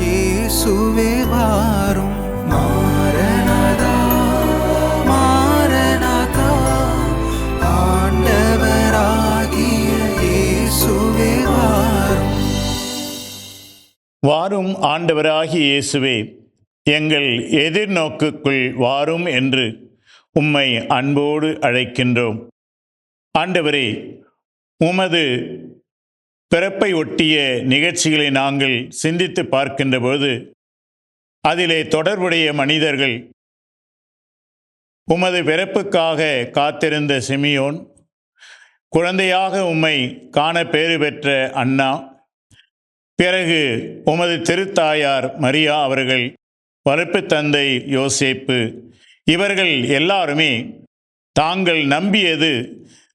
இயேசுவே வாரும். மாறனாதா வாரும். வாரும் இயேசுவே எங்கள் எதிர்நோக்குக்குள் வாரும் என்று உம்மை அன்போடு அழைக்கின்றோம். ஆண்டவரே உமது பிறப்பை ஒட்டிய நிகழ்ச்சிகளை நாங்கள் சிந்தித்து பார்க்கின்றபோது அதிலே தொடர்புடைய மனிதர்கள் உமது பிறப்புக்காக காத்திருந்த சிமியோன் குழந்தையாக உம்மை காண பேறு பெற்ற அண்ணா பிறகு உமது திருத்தாயார் மரியா அவர்கள் வளர்ப்பு தந்தை யோசேப்பு இவர்கள் எல்லாருமே தாங்கள் நம்பியது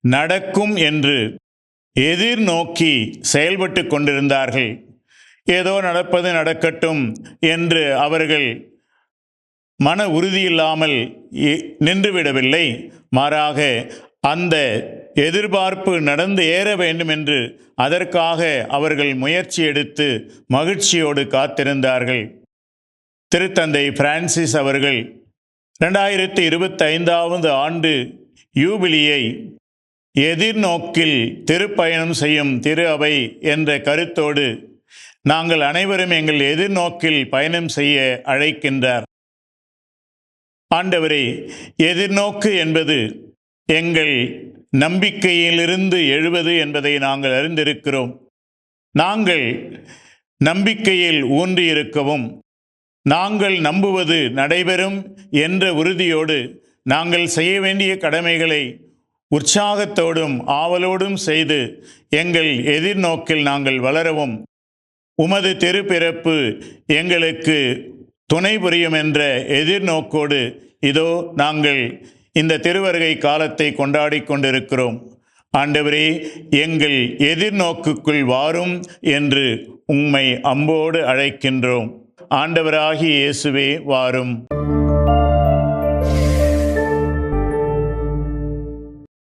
நடக்கும் என்று எதிர்நோக்கி செயல்பட்டு கொண்டிருந்தார்கள். ஏதோ நடப்பது நடக்கட்டும் என்று அவர்கள் மன உறுதியில்லாமல் நின்றுவிடவில்லை. மாறாக அந்த எதிர்பார்ப்பு நடந்து ஏற வேண்டும் என்று அதற்காக அவர்கள் முயற்சி எடுத்து மகிழ்ச்சியோடு காத்திருந்தார்கள். திருத்தந்தை பிரான்சிஸ் அவர்கள் ரெண்டாயிரத்தி இருபத்தைந்தாவது ஆண்டு யூபிலியை எதிர்நோக்கில் திருப்பயணம் செய்யும் திரு அவை என்ற கருத்தோடு நாங்கள் அனைவரும் எங்கள் எதிர்நோக்கில் பயணம் செய்ய அழைக்கின்றார். ஆண்டவரே எதிர்நோக்கு என்பது எங்கள் நம்பிக்கையிலிருந்து எழுவது என்பதை நாங்கள் அறிந்திருக்கிறோம். நாங்கள் நம்பிக்கையில் ஊன்றியிருக்கவும் நாங்கள் நம்புவது நடைபெறும் என்ற உறுதியோடு நாங்கள் செய்ய வேண்டிய கடமைகளை உற்சாகத்தோடும் ஆவலோடும் செய்து எங்கள் எதிர்நோக்கில் நாங்கள் வளரவும் உமது திருப்பிறப்பு எங்களுக்கு துணை புரியும் என்ற எதிர்நோக்கோடு இதோ நாங்கள் இந்த திருவருகை காலத்தை கொண்டாடி கொண்டிருக்கிறோம். ஆண்டவரே எங்கள் எதிர்நோக்குக்குள் வாரும் என்று உம்மை அம்போடு அழைக்கின்றோம். ஆண்டவராகி இயேசுவே வாரும்.